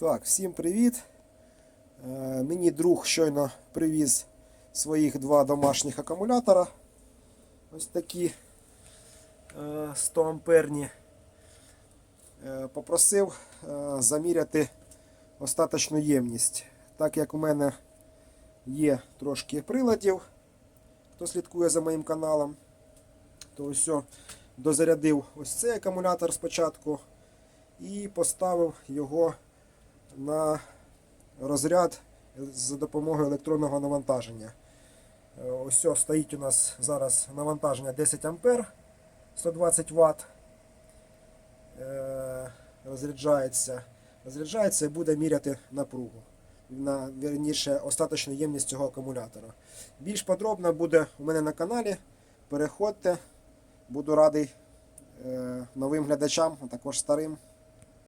Так, всім привіт. Е, Мені друг щойно привіз своїх два домашніх акумулятора. Ось такі е, 100 амперні. Е, Попросив е, заміряти остаточну ємність. Так як у мене є трошки приладів, хто слідкує за моїм каналом, то ось дозарядив ось цей акумулятор спочатку і поставив його на розряд за допомогою електронного навантаження. Е, Ось стоїть у нас зараз навантаження 10 А 120 Вт. Розряджається. Розряджається і буде міряти напругу. На вірніше остаточну ємність цього акумулятора. Більш подробно буде у мене на каналі. Переходьте. Буду радий е, новим глядачам, а також старим.